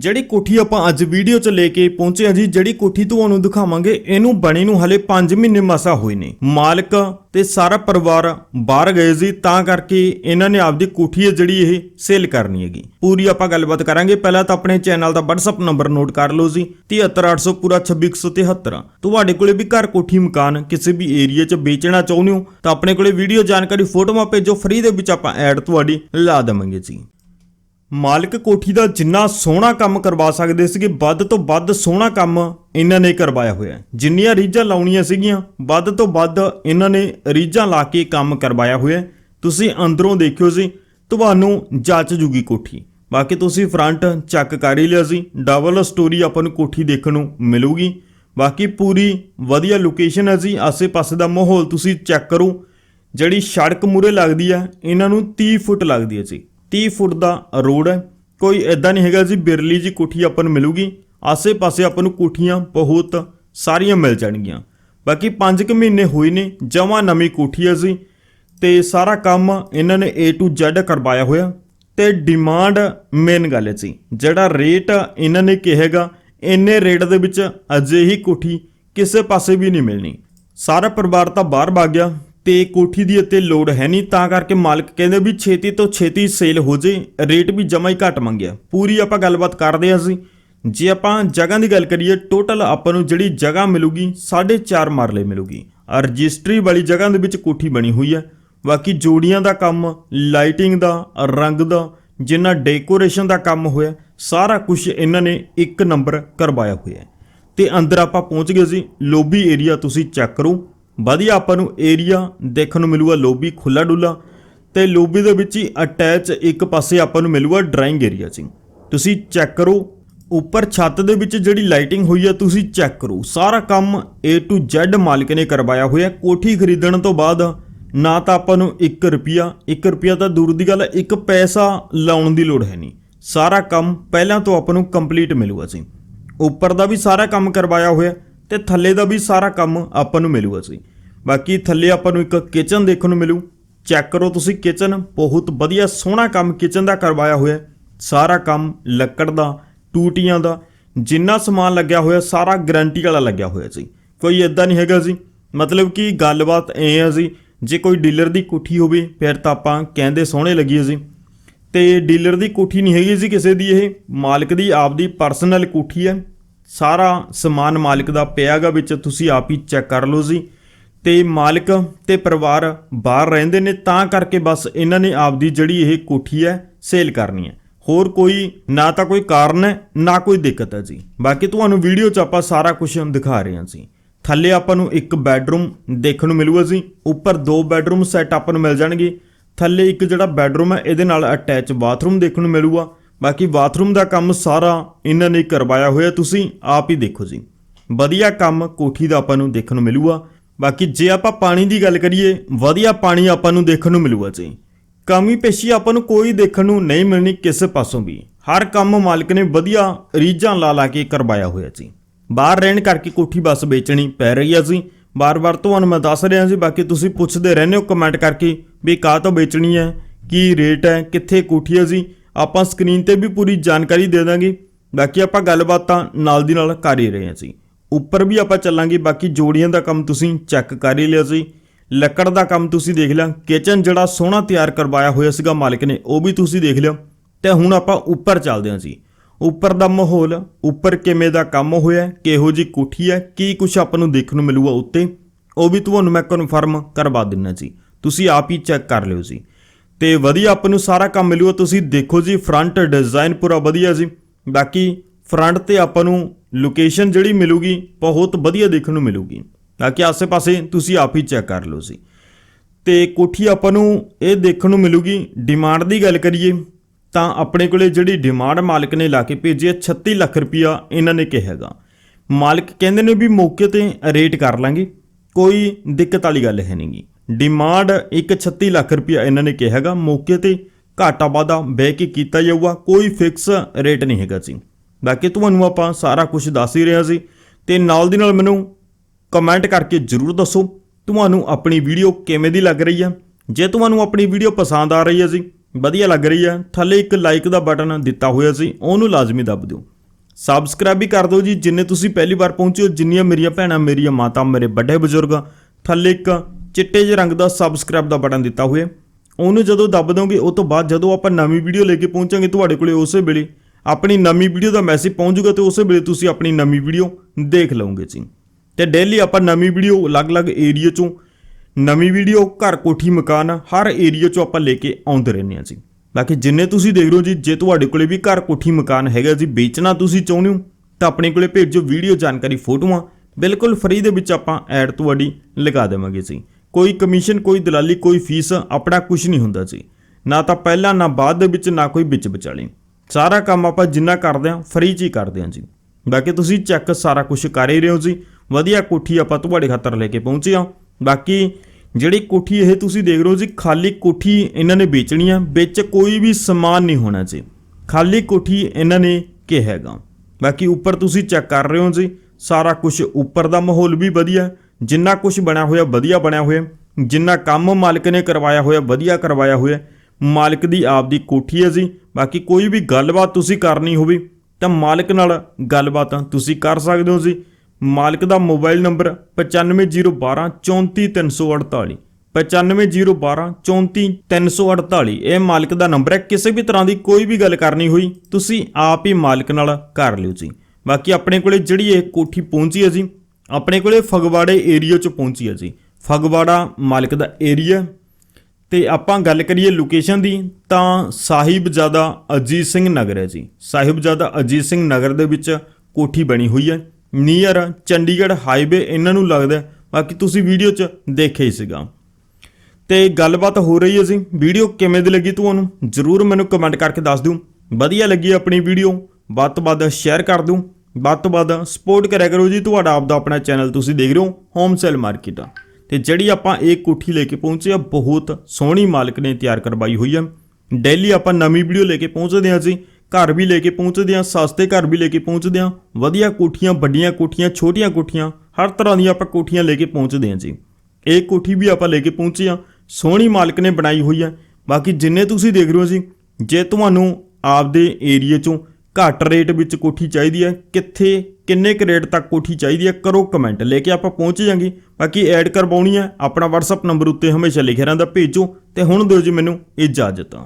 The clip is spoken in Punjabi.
ਜਿਹੜੀ ਕੋਠੀ ਆਪਾਂ ਅੱਜ ਵੀਡੀਓ 'ਚ ਲੈ ਕੇ ਪਹੁੰਚੇ ਹਾਂ ਜੀ, ਜਿਹੜੀ ਕੋਠੀ ਤੁਹਾਨੂੰ ਦਿਖਾਵਾਂਗੇ, ਇਹਨੂੰ ਬਣੇ ਨੂੰ ਹਲੇ 5 ਮਹੀਨੇ ਮਸਾ ਹੋਏ ਨੇ। ਮਾਲਕ ਤੇ ਸਾਰਾ ਪਰਿਵਾਰ ਬਾਹਰ ਗਏ ਸੀ, ਤਾਂ ਕਰਕੇ ਇਹਨਾਂ ਨੇ ਆਪਦੀ ਕੋਠੀ ਹੈ ਜਿਹੜੀ ਇਹ ਸੇਲ ਕਰਨੀ ਹੈਗੀ। ਪੂਰੀ ਆਪਾਂ ਗੱਲਬਾਤ ਕਰਾਂਗੇ। ਪਹਿਲਾਂ ਤਾਂ ਆਪਣੇ ਚੈਨਲ ਦਾ WhatsApp ਨੰਬਰ ਨੋਟ ਕਰ ਲਓ ਜੀ 73800 ਪੂਰਾ 26173 ਤੁਹਾਡੇ ਕੋਲੇ ਵੀ ਘਰ ਕੋਠੀ, ਮਕਾਨ, ਕਿਸੇ ਵੀ ਏਰੀਆ 'ਚ ਵੇਚਣਾ ਚਾਹੁੰਦੇ ਹੋ, ਤਾਂ ਆਪਣੇ ਕੋਲੇ ਵੀਡੀਓ ਜਾਣਕਾਰੀ ਫੋਟੋਆਂ ਭੇਜੋ, ਫ੍ਰੀ ਦੇ ਵਿੱਚ ਆਪਾਂ ਐਡ ਤੁਹਾਡੀ ਲਾ ਦੇਵਾਂਗੇ ਜੀ। ਮਾਲਕ ਕੋਠੀ ਦਾ ਜਿੰਨਾ ਸੋਹਣਾ ਕੰਮ ਕਰਵਾ ਸਕਦੇ ਸੀਗੇ, ਵੱਧ ਤੋਂ ਵੱਧ ਸੋਹਣਾ ਕੰਮ ਇਹਨਾਂ ਨੇ ਕਰਵਾਇਆ ਹੋਇਆ ਜਿੰਨੀਆਂ ਰੀਝਾਂ ਲਾਉਣੀਆਂ ਸੀਗੀਆਂ, ਵੱਧ ਤੋਂ ਵੱਧ ਇਹਨਾਂ ਨੇ ਰੀਝਾਂ ਲਾ ਕੇ ਕੰਮ ਕਰਵਾਇਆ ਹੋਇਆ ਤੁਸੀਂ ਅੰਦਰੋਂ ਦੇਖਿਓ ਸੀ ਤੁਹਾਨੂੰ ਜੱਚ ਜੂਗੀ ਕੋਠੀ। ਬਾਕੀ ਤੁਸੀਂ ਫਰੰਟ ਚੈੱਕ ਕਰ ਹੀ ਲਿਆ ਸੀ ਡਬਲ ਸਟੋਰੀ ਆਪਾਂ ਨੂੰ ਕੋਠੀ ਦੇਖਣ ਨੂੰ ਮਿਲੂਗੀ। ਬਾਕੀ ਪੂਰੀ ਵਧੀਆ ਲੋਕੇਸ਼ਨ ਹੈ ਜੀ, ਆਸੇ-ਪਾਸੇ ਦਾ ਮਾਹੌਲ ਤੁਸੀਂ ਚੈੱਕ ਕਰੋ। ਜਿਹੜੀ ਸੜਕ ਮੂਰੇ ਲੱਗਦੀ ਹੈ, ਇਹਨਾਂ ਨੂੰ 30 ਫੁੱਟ ਲੱਗਦੀ ਹੈ ਜੀ। 30 ਫੁੱਟ ਦਾ ਰੋਡ ਹੈ। ਕੋਈ ਐਦਾਂ ਨਹੀਂ ਹੈਗਾ ਜੀ, ਬਿਰਲੀ ਜੀ ਕੋਠੀ ਆਪਾਂ ਨੂੰ ਮਿਲੂਗੀ। ਆਸੇ-ਪਾਸੇ ਆਪਾਂ ਨੂੰ ਕੋਠੀਆਂ ਬਹੁਤ ਸਾਰੀਆਂ ਮਿਲ ਜਾਣਗੀਆਂ। ਬਾਕੀ 5 ਕੁ ਮਹੀਨੇ ਹੋਏ ਨੇ, ਜਮਾ ਨਵੀਂ ਕੋਠੀ ਹੈ ਜੀ। ਤੇ ਸਾਰਾ ਕੰਮ ਇਹਨਾਂ ਨੇ A to Z ਕਰਵਾਇਆ ਹੋਇਆ। ਤੇ ਡਿਮਾਂਡ ਮੇਨ ਗੱਲ ਹੈ ਜੀ, ਜਿਹੜਾ ਰੇਟ ਇਹਨਾਂ ਨੇ ਕਿਹਾਗਾ ਇੰਨੇ ਰੇਟ ਦੇ ਵਿੱਚ ਅਜਿਹੀ ਕੋਠੀ ਕਿਸੇ ਪਾਸੇ ਵੀ ਨਹੀਂ ਮਿਲਣੀ। ਸਾਰਾ ਪਰਿਵਾਰ ਤਾਂ ਬਾਹਰ ਭੱਗ ਗਿਆ। ਤੇ ਕੋਠੀ ਦੀ ਇੱਥੇ ਲੋੜ ਹੈ ਨਹੀਂ। ਤਾਂ ਕਰਕੇ ਮਾਲਕ ਕਹਿੰਦੇ ਵੀ ਛੇਤੀ ਤੋਂ ਛੇਤੀ ਸੇਲ ਹੋ ਜੇ, ਰੇਟ ਵੀ ਜਮਾ ਹੀ ਘੱਟ ਮੰਗਿਆ। ਪੂਰੀ ਆਪਾਂ ਗੱਲਬਾਤ ਕਰਦੇ ਹਾਂ ਅਸੀਂ। ਜੇ ਆਪਾਂ ਜਗ੍ਹਾ ਦੀ ਗੱਲ ਕਰੀਏ ਟੋਟਲ ਆਪਾਂ ਨੂੰ ਜਿਹੜੀ ਜਗ੍ਹਾ ਮਿਲੂਗੀ 4.5 ਮਰਲੇ ਮਿਲੂਗੀ। ਆ ਰਜਿਸਟਰੀ ਵਾਲੀ ਜਗ੍ਹਾ ਦੇ ਵਿੱਚ ਕੋਠੀ ਬਣੀ ਹੋਈ ਹੈ। ਬਾਕੀ ਜੋੜੀਆਂ ਦਾ ਕੰਮ ਲਾਈਟਿੰਗ ਦਾ, ਰੰਗ ਦਾ, ਜਿੰਨਾ ਡੈਕੋਰੇਸ਼ਨ ਦਾ ਕੰਮ ਹੋਇਆ, ਸਾਰਾ ਕੁਝ ਇਹਨਾਂ ਨੇ ਇੱਕ ਨੰਬਰ ਕਰਵਾਇਆ ਹੋਇਆ ਹੈ। ਤੇ ਅੰਦਰ ਆਪਾਂ ਪਹੁੰਚ ਗਏ ਸੀ। ਲੋਬੀ ਏਰੀਆ ਤੁਸੀਂ ਚੈੱਕ ਕਰੋ। ਵਧੀਆ ਆਪਾਂ ਨੂੰ ਏਰੀਆ ਦੇਖਣ ਨੂੰ ਮਿਲੂਗਾ, ਲੋਬੀ ਖੁੱਲਾ ਡੁੱਲਾ ਤੇ ਲੋਬੀ ਦੇ ਵਿੱਚ ਹੀ ਅਟੈਚ ਇੱਕ ਪਾਸੇ ਆਪਾਂ ਨੂੰ ਮਿਲੂਗਾ ਡਰਾਇੰਗ ਏਰੀਆ ਸੀ ਤੁਸੀਂ ਚੈੱਕ ਕਰੋ, ਉੱਪਰ ਛੱਤ ਦੇ ਵਿੱਚ ਜਿਹੜੀ ਲਾਈਟਿੰਗ ਹੋਈ ਆ, ਤੁਸੀਂ ਚੈੱਕ ਕਰੋ। ਸਾਰਾ ਕੰਮ A to Z ਮਾਲਕ ਨੇ ਕਰਵਾਇਆ ਹੋਇਆ, ਕੋਠੀ ਖਰੀਦਣ ਤੋਂ ਬਾਅਦ ਨਾ ਤਾਂ ਆਪਾਂ ਨੂੰ 1 ਰੁਪਿਆ 1 ਰੁਪਿਆ ਤਾਂ ਦੂਰ ਦੀ ਗੱਲ ਹੈ 1 ਪੈਸਾ ਲਾਉਣ ਦੀ ਲੋੜ ਹੈ ਨਹੀਂ। ਸਾਰਾ ਕੰਮ ਪਹਿਲਾਂ ਤੋਂ ਆਪਾਂ ਨੂੰ ਕੰਪਲੀਟ ਮਿਲੂਗਾ ਸੀ ਉੱਪਰ ਦਾ ਵੀ ਸਾਰਾ ਕੰਮ ਕਰਵਾਇਆ ਹੋਇਆ ਤੇ ਥੱਲੇ ਦਾ ਵੀ ਸਾਰਾ ਕੰਮ ਆਪਾਂ ਨੂੰ ਮਿਲੂਗਾ ਜੀ। ਬਾਕੀ ਥੱਲੇ ਆਪਾਂ ਨੂੰ ਇੱਕ ਕਿਚਨ ਦੇਖਣ ਨੂੰ ਮਿਲੂ। ਚੈੱਕ ਕਰੋ ਤੁਸੀਂ ਕਿਚਨ ਬਹੁਤ ਵਧੀਆ ਸੋਹਣਾ ਕੰਮ ਕਿਚਨ ਦਾ ਕਰਵਾਇਆ ਹੋਇਆ ਸਾਰਾ ਕੰਮ ਲੱਕੜ ਦਾ, ਟੂਟੀਆਂ ਦਾ, ਜਿੰਨਾ ਸਮਾਨ ਲੱਗਿਆ ਹੋਇਆ, ਸਾਰਾ ਗਾਰੰਟੀ ਵਾਲਾ ਲੱਗਿਆ ਹੋਇਆ ਸੀ ਕੋਈ ਇਦਾਂ ਨਹੀਂ ਹੈਗਾ ਜੀ। ਮਤਲਬ ਕਿ ਗੱਲਬਾਤ ਐ ਆ ਜੀ, ਜੇ ਕੋਈ ਡੀਲਰ ਦੀ ਕੋਠੀ ਹੋਵੇ, ਫਿਰ ਤਾਂ ਆਪਾਂ ਕਹਿੰਦੇ ਸੋਹਣੇ ਲੱਗੀਏ ਜੀ। ਤੇ ਡੀਲਰ ਦੀ ਕੋਠੀ ਨਹੀਂ ਹੈਗੀ ਜੀ ਕਿਸੇ ਦੀ, ਇਹ ਮਾਲਕ ਦੀ, ਆਪਦੀ ਪਰਸਨਲ ਕੋਠੀ ਹੈ। ਸਾਰਾ ਸਮਾਨ ਮਾਲਕ ਦਾ ਪਿਆਗਾ ਵਿੱਚ ਤੁਸੀਂ ਆਪ ਹੀ ਚੈੱਕ ਕਰ ਲਓ ਜੀ। ਤੇ ਮਾਲਕ ਤੇ ਪਰਿਵਾਰ ਬਾਹਰ ਰਹਿੰਦੇ ਨੇ, ਤਾਂ ਕਰਕੇ ਬਸ ਇਹਨਾਂ ਨੇ ਆਪਦੀ ਜਿਹੜੀ ਇਹ ਕੋਠੀ ਹੈ, ਸੇਲ ਕਰਨੀ ਹੈ। ਹੋਰ ਕੋਈ, ਨਾ ਤਾਂ ਕੋਈ ਕਾਰਨ ਹੈ, ਨਾ ਕੋਈ ਦਿੱਕਤ ਹੈ ਜੀ। ਬਾਕੀ ਤੁਹਾਨੂੰ ਵੀਡੀਓ 'ਚ ਆਪਾਂ ਸਾਰਾ ਕੁਝ ਦਿਖਾ ਰਹੇ ਹਾਂ ਜੀ। ਥੱਲੇ ਆਪਾਂ ਨੂੰ ਇੱਕ ਬੈੱਡਰੂਮ ਦੇਖਣ ਨੂੰ ਮਿਲੂਗਾ ਜੀ। ਉੱਪਰ ਦੋ ਬੈੱਡਰੂਮ ਸੈੱਟ ਆਪਾਂ ਨੂੰ ਮਿਲ ਜਾਣਗੇ। ਥੱਲੇ ਇੱਕ ਜਿਹੜਾ ਬੈੱਡਰੂਮ ਹੈ, ਇਹਦੇ ਨਾਲ ਅਟੈਚ ਬਾਥਰੂਮ ਦੇਖਣ ਨੂੰ ਮਿਲੂਗਾ। ਬਾਕੀ ਬਾਥਰੂਮ ਦਾ ਕੰਮ ਸਾਰਾ ਇਹਨਾਂ ਨੇ ਕਰਵਾਇਆ ਹੋਇਆ, ਤੁਸੀਂ ਆਪ ਹੀ ਦੇਖੋ ਜੀ। ਵਧੀਆ ਕੰਮ ਕੋਠੀ ਦਾ ਆਪਾਂ ਨੂੰ ਦੇਖਣ ਨੂੰ ਮਿਲੂਗਾ। ਬਾਕੀ ਜੇ ਆਪਾਂ ਪਾਣੀ ਦੀ ਗੱਲ ਕਰੀਏ, ਵਧੀਆ ਪਾਣੀ ਆਪਾਂ ਨੂੰ ਦੇਖਣ ਨੂੰ ਮਿਲੂਗਾ ਜੀ। ਕਮੀ ਪੇਸ਼ੀ ਆਪਾਂ ਨੂੰ ਕੋਈ ਦੇਖਣ ਨੂੰ ਨਹੀਂ ਮਿਲਣੀ ਕਿਸੇ ਪਾਸੋਂ ਵੀ। ਹਰ ਕੰਮ ਮਾਲਕ ਨੇ ਵਧੀਆ ਰੀਝਾਂ ਲਾ ਲਾ ਕੇ ਕਰਵਾਇਆ ਹੋਇਆ ਜੀ। ਬਾਹਰ ਰਹਿਣ ਕਰਕੇ ਕੋਠੀ ਬਸ ਵੇਚਣੀ ਪੈ ਰਹੀ ਆ ਜੀ। ਬਾਰ-ਬਾਰ ਤੁਹਾਨੂੰ ਮੈਂ ਦੱਸ ਰਿਹਾ ਸੀ ਬਾਕੀ ਤੁਸੀਂ ਪੁੱਛਦੇ ਰਹਿੰਦੇ ਹੋ ਕਮੈਂਟ ਕਰਕੇ ਵੀ ਕਾਹ ਤੋਂ ਵੇਚਣੀ ਹੈ, ਕੀ ਰੇਟ ਹੈ, ਕਿੱਥੇ ਕੋਠੀ ਹੈ ਜੀ। ਆਪਾਂ ਸਕਰੀਨ ਤੇ ਵੀ ਪੂਰੀ ਜਾਣਕਾਰੀ ਦੇ ਦਾਂਗੇ। ਬਾਕੀ ਆਪਾਂ ਗੱਲਬਾਤ ਤਾਂ ਨਾਲ ਦੀ ਨਾਲ ਕਰ ਹੀ ਰਹੇ ਹਾਂ ਜੀ। ਉੱਪਰ ਵੀ ਆਪਾਂ ਚੱਲਾਂਗੇ, ਬਾਕੀ ਜੋੜੀਆਂ ਦਾ ਕੰਮ ਤੁਸੀਂ ਚੈੱਕ ਕਰ ਹੀ ਲਿਆ ਸੀ ਲੱਕੜ ਦਾ ਕੰਮ ਤੁਸੀਂ ਦੇਖ ਲਿਆ। ਕਿਚਨ ਜਿਹੜਾ ਸੋਹਣਾ ਤਿਆਰ ਕਰਵਾਇਆ ਹੋਇਆ ਸੀਗਾ ਮਾਲਕ ਨੇ, ਉਹ ਵੀ ਤੁਸੀਂ ਦੇਖ ਲਿਆ ਤੇ ਹੁਣ ਆਪਾਂ ਉੱਪਰ ਚੱਲਦੇ ਹਾਂ ਜੀ। ਉੱਪਰ ਦਾ ਮਾਹੌਲ, ਉੱਪਰ ਕਿਵੇਂ ਦਾ ਕੰਮ ਹੋਇਆ, ਕਿਹੋ ਜੀ ਕੋਠੀ ਹੈ, ਕੀ ਕੁਝ ਆਪਾਂ ਨੂੰ ਦੇਖਣ ਨੂੰ ਮਿਲੂਗਾ ਉੱਤੇ, ਉਹ ਵੀ ਤੁਹਾਨੂੰ ਮੈਂ ਕਨਫਰਮ ਕਰਵਾ ਦਿੰਨਾ ਜੀ। ਤੁਸੀਂ ਆਪ ਹੀ ਚੈੱਕ ਕਰ ਲਿਓ ਜੀ। ਤੇ ਵਧੀਆ ਆਪਾਂ ਨੂੰ ਸਾਰਾ ਕੰਮ ਮਿਲੂਗਾ। ਤੁਸੀਂ ਦੇਖੋ ਜੀ ਫਰੰਟ ਡਿਜ਼ਾਈਨ ਪੂਰਾ ਵਧੀਆ ਜੀ। ਬਾਕੀ ਫਰੰਟ ਤੇ ਆਪਾਂ ਨੂੰ ਲੋਕੇਸ਼ਨ ਜਿਹੜੀ ਮਿਲੂਗੀ, ਬਹੁਤ ਵਧੀਆ ਦੇਖਣ ਨੂੰ ਮਿਲੂਗੀ। ਬਾਕੀ ਆਸੇ-ਪਾਸੇ ਤੁਸੀਂ ਆਪ ਹੀ ਚੈੱਕ ਕਰ ਲਓ ਜੀ। ਤੇ ਕੋਠੀ ਆਪਾਂ ਨੂੰ ਇਹ ਦੇਖਣ ਨੂੰ ਮਿਲੂਗੀ। ਡਿਮਾਂਡ ਦੀ ਗੱਲ ਕਰੀਏ, ਤਾਂ ਆਪਣੇ ਕੋਲੇ ਜਿਹੜੀ ਡਿਮਾਂਡ ਮਾਲਕ ਨੇ ਲਾ ਕੇ ਭੇਜੀ ਹੈ 36 ਲੱਖ ਰੁਪਇਆ ਇਹਨਾਂ ਨੇ ਕਿਹਾਗਾ ਮਾਲਕ ਕਹਿੰਦੇ ਨੇ ਵੀ ਮੌਕੇ ਤੇ ਰੇਟ ਕਰ ਲਾਂਗੇ, ਕੋਈ ਦਿੱਕਤ ਵਾਲੀ ਗੱਲ ਹੈ ਨਹੀਂਗੀ ਡਿਮਾਂਡ ਇੱਕ 36 ਲੱਖ ਰੁਪਇਆ ਇਹਨਾਂ ਨੇ ਕਿਹਾ ਹੈਗਾ। ਮੌਕੇ ਤੇ ਘਾਟਾ ਵਾਧਾ ਬਹਿ ਕੇ ਕੀਤਾ ਜਾਊਗਾ। ਕੋਈ ਫਿਕਸ ਰੇਟ ਨਹੀਂ ਹੈਗਾ ਜੀ। ਬਾਕੀ ਤੁਹਾਨੂੰ ਆਪਾਂ ਸਾਰਾ ਕੁਝ ਦੱਸ ਹੀ ਰਿਹਾ ਸੀ ਤੇ ਨਾਲ ਦੀ ਨਾਲ ਮੈਨੂੰ ਕਮੈਂਟ ਕਰਕੇ ਜਰੂਰ ਦੱਸੋ, ਤੁਹਾਨੂੰ ਆਪਣੀ ਵੀਡੀਓ ਕਿਵੇਂ ਦੀ ਲੱਗ ਰਹੀ ਹੈ ਜੇ ਤੁਹਾਨੂੰ ਆਪਣੀ ਵੀਡੀਓ ਪਸੰਦ ਆ ਰਹੀ ਹੈ ਜੀ, ਵਧੀਆ ਲੱਗ ਰਹੀ ਹੈ ਥੱਲੇ ਇੱਕ ਲਾਈਕ ਦਾ ਬਟਨ ਦਿੱਤਾ ਹੋਇਆ ਸੀ ਉਹਨੂੰ ਲਾਜ਼ਮੀ ਦੱਬ ਦਿਓ। ਸਬਸਕ੍ਰਾਈਬ ਵੀ ਕਰ ਦਿਓ ਜੀ, ਜਿੰਨੇ ਤੁਸੀਂ ਪਹਿਲੀ ਵਾਰ ਪਹੁੰਚੇ ਹੋ, ਜਿੰਨੀਆਂ ਮੇਰੀਆਂ ਭੈਣਾਂ, ਮੇਰੀਆਂ ਮਾਤਾ, ਮੇਰੇ ਵੱਡੇ ਬਜ਼ੁਰਗ, ਥੱਲੇ ਇੱਕ ਚਿੱਟੇ ਜਿਹੇ ਰੰਗ ਦਾ ਸਬਸਕ੍ਰਾਈਬ ਦਾ ਬਟਨ ਦਿੱਤਾ ਹੋਇਆ ਉਹਨੂੰ ਜਦੋਂ ਦੱਬ ਦੋਗੇ, ਉਹ ਤੋਂ ਬਾਅਦ ਜਦੋਂ ਆਪਾਂ ਨਵੀਂ ਵੀਡੀਓ ਲੈ ਕੇ ਪਹੁੰਚਾਂਗੇ ਤੁਹਾਡੇ ਕੋਲੇ ਉਸੇ ਵੇਲੇ ਆਪਣੀ ਨਵੀਂ ਵੀਡੀਓ ਦਾ ਮੈਸੇਜ ਪਹੁੰਚੂਗਾ ਜਾਊਗਾ ਤੇ ਉਸੇ ਵੇਲੇ ਤੁਸੀਂ ਆਪਣੀ ਨਵੀਂ ਵੀਡੀਓ ਦੇਖ ਲਓਗੇ ਜੀ। ਤੇ ਡੇਲੀ ਆਪਾਂ ਨਵੀਂ ਵੀਡੀਓ ਅਲੱਗ-ਅਲੱਗ ਏਰੀਆ ਚੋਂ ਨਵੀਂ ਵੀਡੀਓ ਘਰ ਕੋਠੀ ਮਕਾਨ, ਹਰ ਏਰੀਆ ਚੋਂ ਆਪਾਂ ਲੈ ਕੇ ਆਉਂਦੇ ਰਹਿੰਦੇ ਹਾਂ ਜੀ। ਬਾਕੀ ਜਿੰਨੇ ਤੁਸੀਂ ਦੇਖ ਰਹੇ ਹੋ ਜੀ, ਜੇ ਤੁਹਾਡੇ ਕੋਲੇ ਵੀ ਘਰ ਕੋਠੀ ਮਕਾਨ ਹੈਗਾ ਜੀ, ਵੇਚਣਾ ਤੁਸੀਂ ਚਾਹੁੰਦੇ ਹੋ, ਤਾਂ ਆਪਣੇ ਕੋਲੇ ਭੇਜੋ ਵੀਡੀਓ ਜਾਣਕਾਰੀ ਫੋਟੋਆਂ, ਬਿਲਕੁਲ ਫ੍ਰੀ ਦੇ ਵਿੱਚ ਆਪਾਂ ਐਡ ਤੁਹਾਡੀ ਲਗਾ ਦੇਵਾਂਗੇ ਜੀ। ਕੋਈ ਕਮਿਸ਼ਨ, ਕੋਈ ਦਲਾਲੀ, ਕੋਈ ਫੀਸ ਆਪਣਾ ਕੁਝ ਨਹੀਂ ਹੁੰਦਾ ਜੀ ਨਾ ਤਾਂ ਪਹਿਲਾਂ, ਨਾ ਬਾਅਦ ਦੇ ਵਿੱਚ, ਨਾ ਕੋਈ ਵਿੱਚ ਵਿਚਾਲੇ। ਸਾਰਾ ਕੰਮ ਆਪਾਂ ਜਿੰਨਾ ਕਰਦੇ ਹਾਂ ਫ੍ਰੀ 'ਚ ਹੀ ਕਰਦੇ ਹਾਂ ਜੀ। ਬਾਕੀ ਤੁਸੀਂ ਚੈੱਕ ਸਾਰਾ ਕੁਝ ਕਰ ਹੀ ਰਹੇ ਹੋ ਜੀ। ਵਧੀਆ ਕੋਠੀ ਆਪਾਂ ਤੁਹਾਡੇ ਖਾਤਰ ਲੈ ਕੇ ਪਹੁੰਚੇ ਹਾਂ। ਬਾਕੀ ਜਿਹੜੀ ਕੋਠੀ ਇਹ ਤੁਸੀਂ ਦੇਖ ਰਹੇ ਹੋ ਜੀ, ਖਾਲੀ ਕੋਠੀ ਇਹਨਾਂ ਨੇ ਵੇਚਣੀ ਆ। ਵਿੱਚ ਕੋਈ ਵੀ ਸਮਾਨ ਨਹੀਂ ਹੋਣਾ ਜੀ। ਖਾਲੀ ਕੋਠੀ ਇਹਨਾਂ ਨੇ ਕਿਹਾ ਹੈਗਾ। ਬਾਕੀ ਉੱਪਰ ਤੁਸੀਂ ਚੈੱਕ ਕਰ ਰਹੇ ਹੋ ਜੀ। ਸਾਰਾ ਕੁਝ ਉੱਪਰ ਦਾ ਮਾਹੌਲ ਵੀ ਵਧੀਆ। ਜਿੰਨਾ ਕੁਝ ਬਣਿਆ ਹੋਇਆ ਵਧੀਆ ਬਣਿਆ ਹੋਇਆ, ਜਿੰਨਾ ਕੰਮ ਮਾਲਕ ਨੇ ਕਰਵਾਇਆ ਹੋਇਆ ਵਧੀਆ ਕਰਵਾਇਆ ਹੋਇਆ, ਮਾਲਕ ਦੀ ਆਪ ਦੀ ਕੋਠੀ ਹੈ ਜੀ। ਬਾਕੀ ਕੋਈ ਵੀ ਗੱਲਬਾਤ ਤੁਸੀਂ ਕਰਨੀ ਹੋਵੇ, ਤਾਂ ਮਾਲਕ ਨਾਲ ਗੱਲਬਾਤ ਤੁਸੀਂ ਕਰ ਸਕਦੇ ਹੋ ਜੀ। ਮਾਲਕ ਦਾ ਮੋਬਾਈਲ ਨੰਬਰ 95012 34348 95012 34348 ਇਹ ਮਾਲਕ ਦਾ ਨੰਬਰ ਹੈ। ਕਿਸੇ ਵੀ ਤਰ੍ਹਾਂ ਦੀ ਕੋਈ ਵੀ ਗੱਲ ਕਰਨੀ ਹੋਈ, ਤੁਸੀਂ ਆਪ ਹੀ ਮਾਲਕ ਨਾਲ ਕਰ ਲਿਓ ਜੀ। ਬਾਕੀ ਆਪਣੇ ਕੋਲੇ ਜਿਹੜੀ ਇਹ ਕੋਠੀ ਪਹੁੰਚੀ ਹੈ ਜੀ ਆਪਣੇ ਕੋਲੇ ਫਗਵਾੜੇ ਏਰੀਆ ਚ ਪਹੁੰਚੀ ਹੈ ਜੀ। ਫਗਵਾੜਾ ਮਾਲਕ ਦਾ ਏਰੀਆ ਤੇ ਆਪਾਂ ਗੱਲ ਕਰੀਏ ਲੋਕੇਸ਼ਨ ਦੀ, ਤਾਂ ਸਾਹਿਬਜ਼ਾਦਾ ਅਜੀਤ ਸਿੰਘ ਨਗਰ ਹੈ ਜੀ। ਸਾਹਿਬਜ਼ਾਦਾ ਅਜੀਤ ਸਿੰਘ ਨਗਰ ਦੇ ਵਿੱਚ ਕੋਠੀ ਬਣੀ ਹੋਈ ਹੈ। ਨੀਅਰ ਚੰਡੀਗੜ੍ਹ ਹਾਈਵੇ ਇਹਨਾਂ ਨੂੰ ਲੱਗਦਾ ਬਾਕੀ ਤੁਸੀਂ ਵੀਡੀਓ 'ਚ ਦੇਖਿਆ ਹੀ ਸੀਗਾ। ਤੇ ਗੱਲਬਾਤ ਹੋ ਰਹੀ ਹੈ ਜੀ। ਵੀਡੀਓ ਕਿਵੇਂ ਦੀ ਲੱਗੀ ਤੁਹਾਨੂੰ? ਜਰੂਰ ਮੈਨੂੰ ਕਮੈਂਟ ਕਰਕੇ ਦੱਸ ਦਿਓ। ਵਧੀਆ ਲੱਗੀ ਆਪਣੀ ਵੀਡੀਓ, ਵੱਧ ਤੋਂ ਵੱਧ ਸ਼ੇਅਰ ਕਰ ਦਿਓ। ਵੱਧ ਤੋਂ ਵੱਧ ਸਪੋਰਟ ਕਰਿਆ ਕਰੋ ਜੀ ਤੁਹਾਡਾ ਆਪਦਾ ਆਪਣਾ ਚੈਨਲ ਤੁਸੀਂ ਦੇਖ ਰਹੇ ਹੋ ਹੋਮ ਸੇਲ ਮਾਰਕੀਟ ਤੇ ਜਿਹੜੀ ਆਪਾਂ ਇਹ ਕੋਠੀ ਲੈ ਕੇ ਪਹੁੰਚੇ ਆ, ਬਹੁਤ ਸੋਹਣੀ ਮਾਲਕ ਨੇ ਤਿਆਰ ਕਰਵਾਈ ਹੋਈ ਆ। ਡੇਲੀ ਆਪਾਂ ਨਵੀਂ ਵੀਡੀਓ ਲੈ ਕੇ ਪਹੁੰਚਦੇ ਹਾਂ ਜੀ, ਘਰ ਵੀ ਲੈ ਕੇ ਪਹੁੰਚਦੇ ਹਾਂ, ਸਸਤੇ ਘਰ ਵੀ ਲੈ ਕੇ ਪਹੁੰਚਦੇ ਹਾਂ, ਵਧੀਆ ਕੋਠੀਆਂ, ਵੱਡੀਆਂ ਕੋਠੀਆਂ, ਛੋਟੀਆਂ ਕੋਠੀਆਂ, ਹਰ ਤਰ੍ਹਾਂ ਦੀਆਂ ਆਪਾਂ ਕੋਠੀਆਂ ਲੈ ਕੇ ਪਹੁੰਚਦੇ ਹਾਂ ਜੀ। ਇਹ ਕੋਠੀ ਵੀ ਆਪਾਂ ਲੈ ਕੇ ਪਹੁੰਚੇ ਆ ਸੋਹਣੀ ਮਾਲਕ ਨੇ ਬਣਾਈ ਹੋਈ ਆ। ਬਾਕੀ ਜਿੰਨੇ ਤੁਸੀਂ ਦੇਖ ਰਹੇ ਹੋ ਜੀ, ਜੇ ਤੁਹਾਨੂੰ ਆਪਦੇ ਏਰੀਆ ਚੋਂ ਘੱਟ ਰੇਟ ਵਿੱਚ ਕੋਠੀ ਚਾਹੀਦੀ ਹੈ, ਕਿੱਥੇ, ਕਿੰਨੇ ਕੁ ਰੇਟ ਤੱਕ ਕੋਠੀ ਚਾਹੀਦੀ ਹੈ, ਕਰੋ ਕਮੈਂਟ। ਲੈ ਕੇ ਆਪਾਂ ਪਹੁੰਚ ਜਾਾਂਗੇ ਬਾਕੀ ਐਡ ਕਰਵਾਉਣੀ ਹੈ, ਆਪਣਾ WhatsApp ਨੰਬਰ ਉੱਤੇ ਹਮੇਸ਼ਾ ਲਿਖਿਆ ਰਹਿੰਦਾ, ਭੇਜੋ। ਤੇ ਹੁਣ ਦਿਓ ਜੀ ਮੈਨੂੰ ਇਜਾਜ਼ਤ।